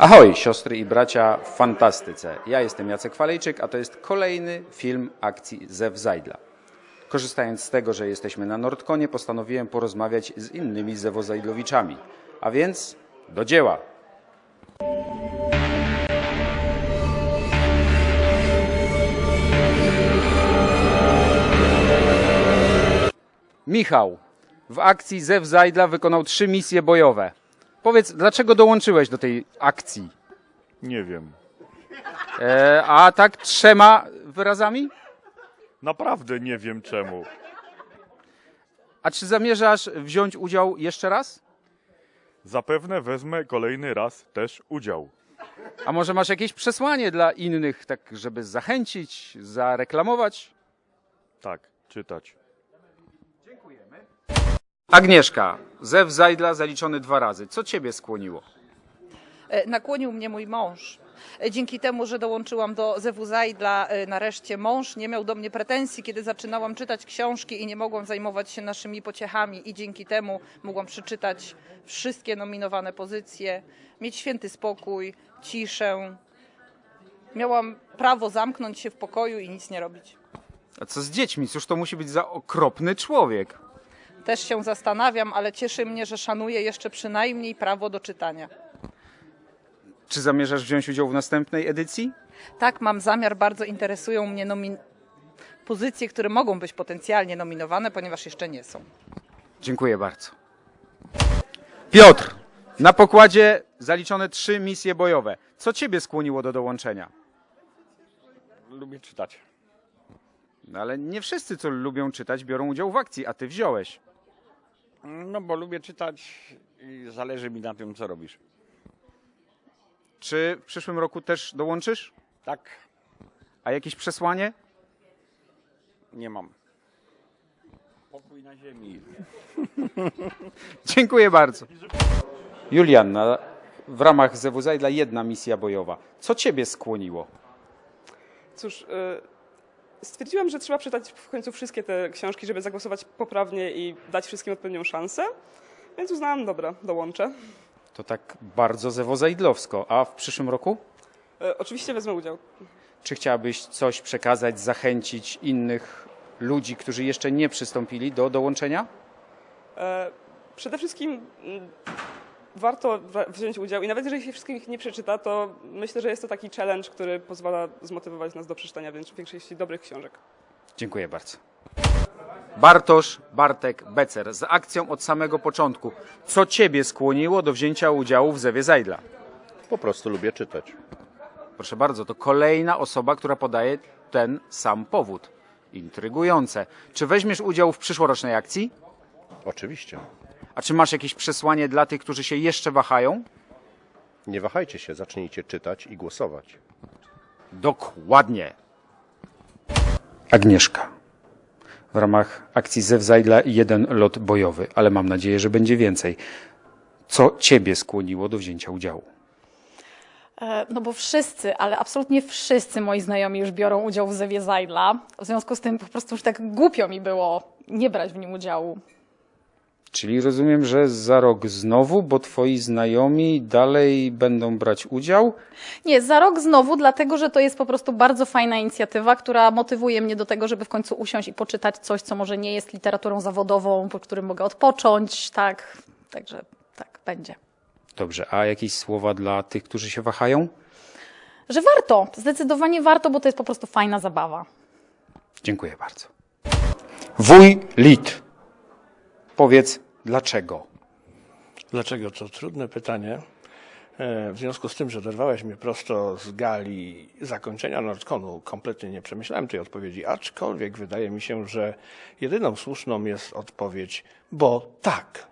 Ahoj, siostry i bracia w fantastyce. Ja jestem Jacek Falejczyk, a to jest kolejny film akcji Zew Zajdla. Korzystając z tego, że jesteśmy na Nordkonie, postanowiłem porozmawiać z innymi Zewozajdlowiczami. A więc do dzieła. Michał, w akcji Zew Zajdla wykonał trzy misje bojowe. Powiedz, dlaczego dołączyłeś do tej akcji? Nie wiem. E, a tak trzema wyrazami? Naprawdę nie wiem czemu. A czy zamierzasz wziąć udział jeszcze raz? Zapewne wezmę kolejny raz też udział. A może masz jakieś przesłanie dla innych, tak żeby zachęcić, zareklamować? Tak, czytać. Agnieszka, Zew Zajdla zaliczony dwa razy. Co ciebie skłoniło? E, Nakłonił mnie mój mąż. E, Dzięki temu, że dołączyłam do Zewu Zajdla, e, nareszcie mąż nie miał do mnie pretensji, kiedy zaczynałam czytać książki i nie mogłam zajmować się naszymi pociechami i dzięki temu mogłam przeczytać wszystkie nominowane pozycje, mieć święty spokój, ciszę. Miałam prawo zamknąć się w pokoju i nic nie robić. A co z dziećmi? Cóż to musi być za okropny człowiek? Też się zastanawiam, ale cieszy mnie, że szanuję jeszcze przynajmniej prawo do czytania. Czy zamierzasz wziąć udział w następnej edycji? Tak, mam zamiar, bardzo interesują mnie nomin- pozycje, które mogą być potencjalnie nominowane, ponieważ jeszcze nie są. Dziękuję bardzo. Piotr, na pokładzie zaliczone trzy misje bojowe. Co ciebie skłoniło do dołączenia? Lubię czytać. No ale nie wszyscy, co lubią czytać, biorą udział w akcji, a ty wziąłeś. No bo lubię czytać i zależy mi na tym, co robisz. Czy w przyszłym roku też dołączysz? Tak, A jakieś przesłanie? nie mam. Pokój na ziemi. Dziękuję bardzo. Julianna, w ramach ZW Zajdla jedna misja bojowa. Co ciebie skłoniło? Cóż, y, stwierdziłam, że trzeba przeczytać w końcu wszystkie te książki, żeby zagłosować poprawnie i dać wszystkim odpowiednią szansę. Więc uznałam, dobra, dołączę. To tak bardzo zewozajdlowsko. A w przyszłym roku? Y, Oczywiście wezmę udział. Czy chciałabyś coś przekazać, zachęcić innych ludzi, którzy jeszcze nie przystąpili do dołączenia? E, Przede wszystkim mm, warto wa- wziąć udział i nawet jeżeli się wszystkich nie przeczyta, to myślę, że jest to taki challenge, który pozwala zmotywować nas do przeczytania większej większości dobrych książek. Dziękuję bardzo. Bartosz Bartek Becer z akcją od samego początku. Co ciebie skłoniło do wzięcia udziału w Zewie Zajdla? Po prostu lubię czytać. Proszę bardzo, to kolejna osoba, która podaje ten sam powód. Intrygujące. Czy weźmiesz udział w przyszłorocznej akcji? Oczywiście. A czy masz jakieś przesłanie dla tych, którzy się jeszcze wahają? Nie wahajcie się, zacznijcie czytać i głosować. Dokładnie. Agnieszka. W ramach akcji Zew Zajdla jeden lot bojowy, ale mam nadzieję, że będzie więcej. Co ciebie skłoniło do wzięcia udziału? E, No bo wszyscy, ale absolutnie wszyscy moi znajomi już biorą udział w Zewie Zajdla. W związku z tym po prostu już tak głupio mi było nie brać w nim udziału. Czyli rozumiem, że za rok znowu, bo twoi znajomi dalej będą brać udział? Nie, za rok znowu, dlatego że to jest po prostu bardzo fajna inicjatywa, która motywuje mnie do tego, żeby w końcu usiąść i poczytać coś, co może nie jest literaturą zawodową, po którym mogę odpocząć, tak. Także tak będzie. Dobrze, a jakieś słowa dla tych, którzy się wahają? Że warto, zdecydowanie warto, bo to jest po prostu fajna zabawa. Dziękuję bardzo. Wuj Lit. Powiedz dlaczego. Dlaczego? To trudne pytanie. E, W związku z tym, że dorwałeś mnie prosto z gali zakończenia Nordconu, kompletnie nie przemyślałem tej odpowiedzi, aczkolwiek wydaje mi się, że jedyną słuszną jest odpowiedź, bo tak.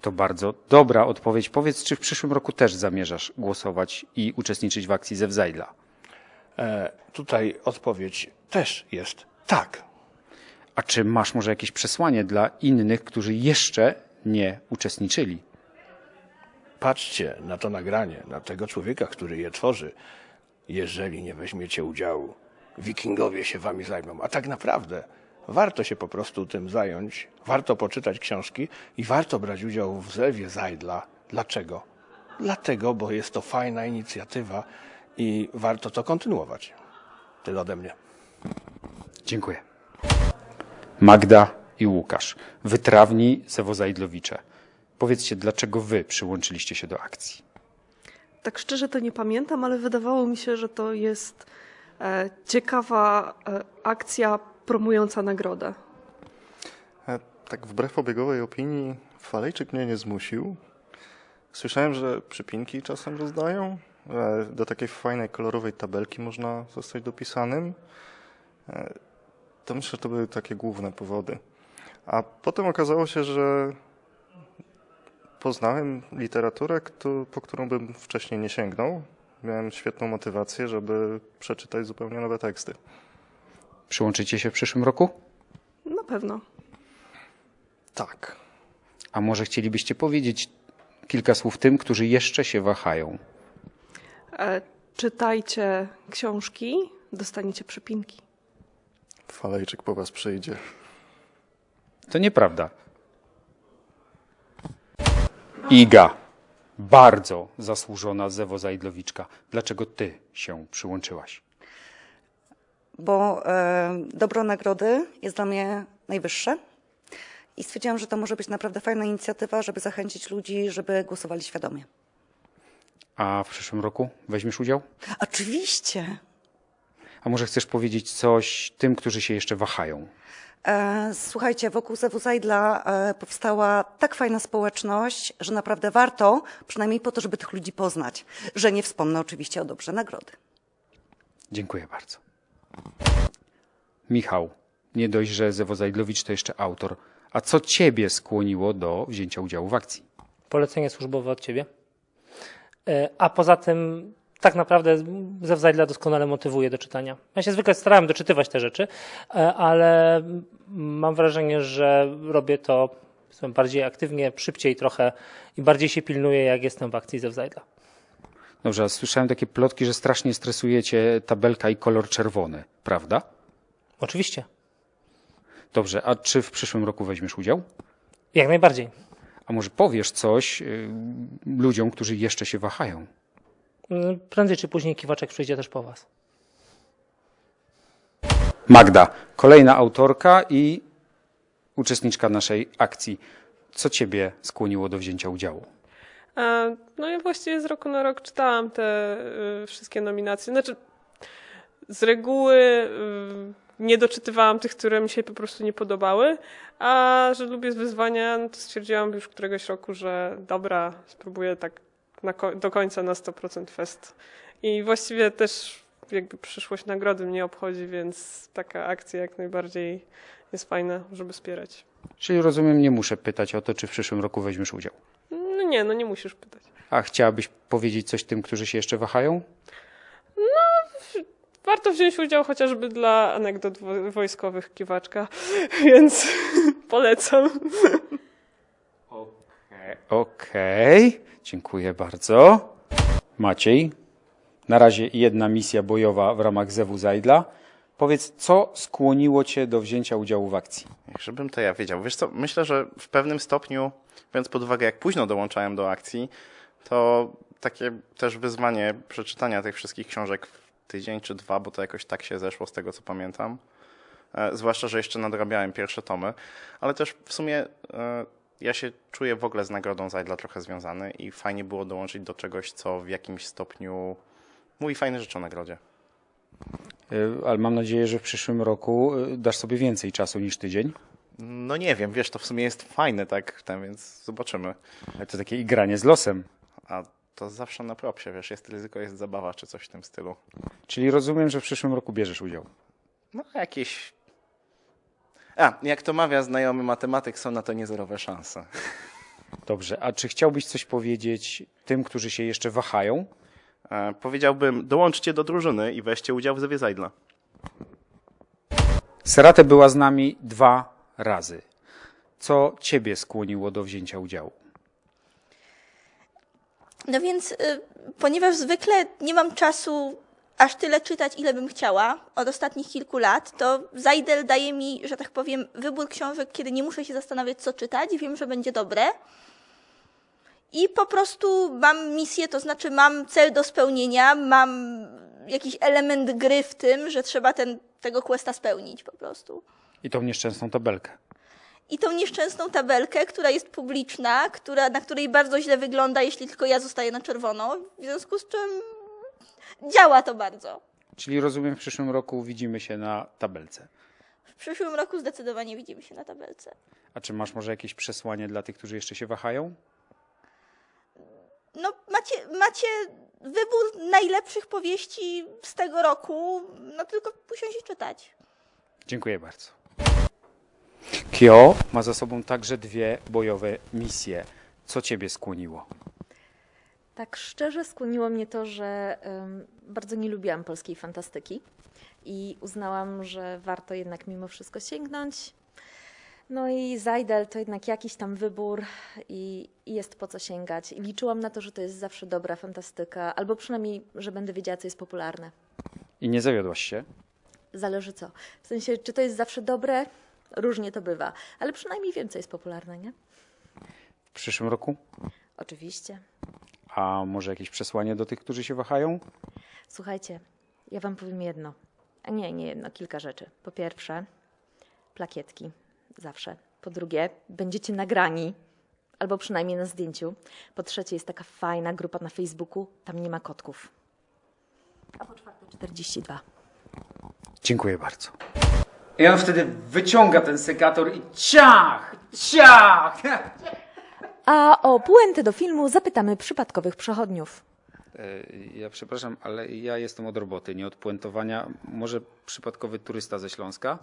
To bardzo dobra odpowiedź. Powiedz, czy w przyszłym roku też zamierzasz głosować i uczestniczyć w akcji Zew Zajdla? E, Tutaj odpowiedź też jest tak. A czy masz może jakieś przesłanie dla innych, którzy jeszcze nie uczestniczyli? Patrzcie na to nagranie, na tego człowieka, który je tworzy. Jeżeli nie weźmiecie udziału, wikingowie się wami zajmą. A tak naprawdę warto się po prostu tym zająć, warto poczytać książki i warto brać udział w Zewie Zajdla. Dlaczego? Dlatego, bo jest to fajna inicjatywa i warto to kontynuować. Tyle ode mnie. Dziękuję. Magda i Łukasz, wytrawni Zewozajdlowicze. Powiedzcie, dlaczego wy przyłączyliście się do akcji? Tak szczerze to nie pamiętam, ale wydawało mi się, że to jest e, ciekawa e, akcja promująca nagrodę. E, Tak wbrew obiegowej opinii Falejczyk mnie nie zmusił. Słyszałem, że przypinki czasem rozdają. e, Do takiej fajnej, kolorowej tabelki można zostać dopisanym. To myślę, że to były takie główne powody. A potem okazało się, że poznałem literaturę, po którą bym wcześniej nie sięgnął. Miałem świetną motywację, żeby przeczytać zupełnie nowe teksty. Przyłączycie się w przyszłym roku? Na pewno. Tak. A może chcielibyście powiedzieć kilka słów tym, którzy jeszcze się wahają? E, czytajcie książki, dostaniecie przypinki. Falejczyk po was przyjdzie. To nieprawda. Iga, bardzo zasłużona Zewozajdlowiczka. Dlaczego ty się przyłączyłaś? bo e, dobro nagrody jest dla mnie najwyższe i stwierdziłam, że to może być naprawdę fajna inicjatywa, żeby zachęcić ludzi, żeby głosowali świadomie. A w przyszłym roku weźmiesz udział? Oczywiście. A może chcesz powiedzieć coś tym, którzy się jeszcze wahają? E, Słuchajcie, wokół Zewu Zajdla e, powstała tak fajna społeczność, że naprawdę warto, przynajmniej po to, żeby tych ludzi poznać. Że nie wspomnę oczywiście o dobrze nagrody. Dziękuję bardzo. Michał, nie dość, że Zewozajdlowicz to jeszcze autor. A co ciebie skłoniło do wzięcia udziału w akcji? polecenie służbowe od ciebie. E, A poza tym, tak naprawdę Zew Zajdla doskonale motywuje do czytania. Ja się zwykle starałem doczytywać te rzeczy, e, ale mam wrażenie, że robię to bardziej aktywnie, szybciej trochę i bardziej się pilnuję, jak jestem w akcji Zew Zajdla. Dobrze, a słyszałem takie plotki, że strasznie stresujecie tabelka i kolor czerwony, prawda? Oczywiście, Dobrze, a czy w przyszłym roku weźmiesz udział? jak najbardziej. A może powiesz coś y, ludziom, którzy jeszcze się wahają? Prędzej czy później kiwaczek przyjdzie też po was. Magda, kolejna autorka i uczestniczka naszej akcji. Co ciebie skłoniło do wzięcia udziału? E, No ja właściwie z roku na rok czytałam te y, wszystkie nominacje. Znaczy, z reguły y, nie doczytywałam tych, które mi się po prostu nie podobały, a że lubię wyzwania, no to stwierdziłam już któregoś roku, że dobra, spróbuję tak na do końca na 100% fest. I właściwie też jakby przyszłość nagrody mnie obchodzi, więc taka akcja jak najbardziej jest fajna, żeby wspierać. Czyli rozumiem, nie muszę pytać o to, czy w przyszłym roku weźmiesz udział. No nie, no nie musisz pytać. A chciałabyś powiedzieć coś tym, którzy się jeszcze wahają? Warto wziąć udział chociażby dla anegdot wo- wojskowych kiwaczka, więc polecam. Okej, dziękuję bardzo. Maciej, na razie jedna misja bojowa w ramach Zewu Zajdla. Powiedz, co skłoniło cię do wzięcia udziału w akcji? Żebym to ja wiedział. Wiesz co, myślę, że w pewnym stopniu, biorąc pod uwagę, jak późno dołączałem do akcji, to takie też wyzwanie przeczytania tych wszystkich książek w tydzień czy dwa, bo to jakoś tak się zeszło z tego, co pamiętam. E, zwłaszcza, że jeszcze nadrabiałem pierwsze tomy, ale też w sumie e, ja się czuję w ogóle z Nagrodą Zajdla trochę związany i fajnie było dołączyć do czegoś, co w jakimś stopniu mówi fajne rzeczy o nagrodzie. Y, Ale mam nadzieję, że w przyszłym roku y, dasz sobie więcej czasu niż tydzień. No nie wiem, wiesz, to w sumie jest fajne, tak, ten, więc zobaczymy. Ale to takie igranie z losem. A to zawsze na propsie, wiesz, jest ryzyko, jest zabawa, czy coś w tym stylu. Czyli rozumiem, że w przyszłym roku bierzesz udział. No jakieś... A, jak to mawia znajomy matematyk, są na to niezerowe szanse. Dobrze, a czy chciałbyś coś powiedzieć tym, którzy się jeszcze wahają? E, powiedziałbym, dołączcie do drużyny i weźcie udział w Zewie Zajdla. Serate była z nami dwa razy. Co ciebie skłoniło do wzięcia udziału? No więc, y, ponieważ zwykle nie mam czasu aż tyle czytać, ile bym chciała od ostatnich kilku lat, to Zajdel daje mi, że tak powiem, wybór książek, kiedy nie muszę się zastanawiać, co czytać. Wiem, że będzie dobre. i po prostu mam misję, to znaczy mam cel do spełnienia, mam jakiś element gry w tym, że trzeba ten, tego questa spełnić po prostu. I tą nieszczęsną tabelkę. I tą nieszczęsną tabelkę, która jest publiczna, która, na której bardzo źle wygląda, jeśli tylko ja zostaję na czerwono, w związku z czym działa to bardzo. Czyli rozumiem, w przyszłym roku widzimy się na tabelce. W przyszłym roku zdecydowanie widzimy się na tabelce. A czy masz może jakieś przesłanie dla tych, którzy jeszcze się wahają? No, macie, macie wybór najlepszych powieści z tego roku, no tylko usiąść i czytać. Dziękuję bardzo. Kio ma za sobą także dwie bojowe misje. Co ciebie skłoniło? Tak szczerze skłoniło mnie to, że bardzo nie lubiłam polskiej fantastyki i uznałam, że warto jednak mimo wszystko sięgnąć. No i Zajdel to jednak jakiś tam wybór i, i jest po co sięgać. I liczyłam na to, że to jest zawsze dobra fantastyka, albo przynajmniej, że będę wiedziała, co jest popularne. I nie zawiodłaś się? Zależy co. W sensie, czy to jest zawsze dobre? Różnie to bywa, ale przynajmniej wiem, co jest popularne, nie? W przyszłym roku? Oczywiście. A może jakieś przesłanie do tych, którzy się wahają? Słuchajcie, ja wam powiem jedno. A nie, nie jedno, kilka rzeczy. Po pierwsze, plakietki. Zawsze. Po drugie, będziecie nagrani. Albo przynajmniej na zdjęciu. Po trzecie, jest taka fajna grupa na Facebooku. Tam nie ma kotków. A po czwarte, 42. Dziękuję bardzo. I on wtedy wyciąga ten sekator i ciach, ciach! A o puentę do filmu zapytamy przypadkowych przechodniów. E, Ja przepraszam, ale ja jestem od roboty, nie od puentowania. Może przypadkowy turysta ze Śląska?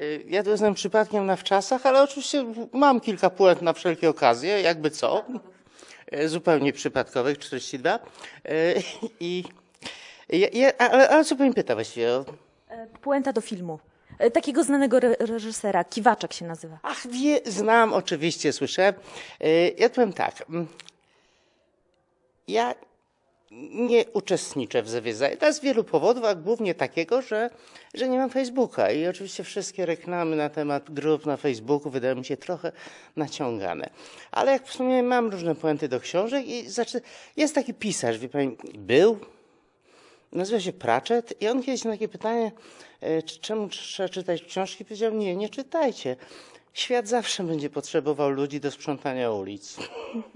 Y, Ja to jestem przypadkiem na wczasach, ale oczywiście mam kilka puent na wszelkie okazje, jakby co. Y, Zupełnie przypadkowych, 42. Y, I, ja, ale, ale co pani pyta właściwie? E, Puenta do filmu. E, Takiego znanego re- reżysera, Kiwaczek się nazywa. Ach, wie, znam, oczywiście, słyszę. Y, Ja powiem tak. mm, Ja nie uczestniczę w Zewie Zajda z wielu powodów, a głównie takiego, że, że nie mam Facebooka. I oczywiście wszystkie reklamy na temat grup na Facebooku wydają mi się trochę naciągane. Ale jak wspomniałem, mam różne puenty do książek i znaczy, jest taki pisarz, wie pani, był, nazywa się Pratchett i on kiedyś na takie pytanie, e, czy- czemu trzeba czytać książki, powiedział, nie, nie czytajcie. Świat zawsze będzie potrzebował ludzi do sprzątania ulic.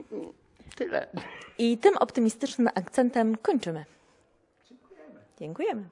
Tyle. I tym optymistycznym akcentem kończymy. Dziękujemy. Dziękujemy.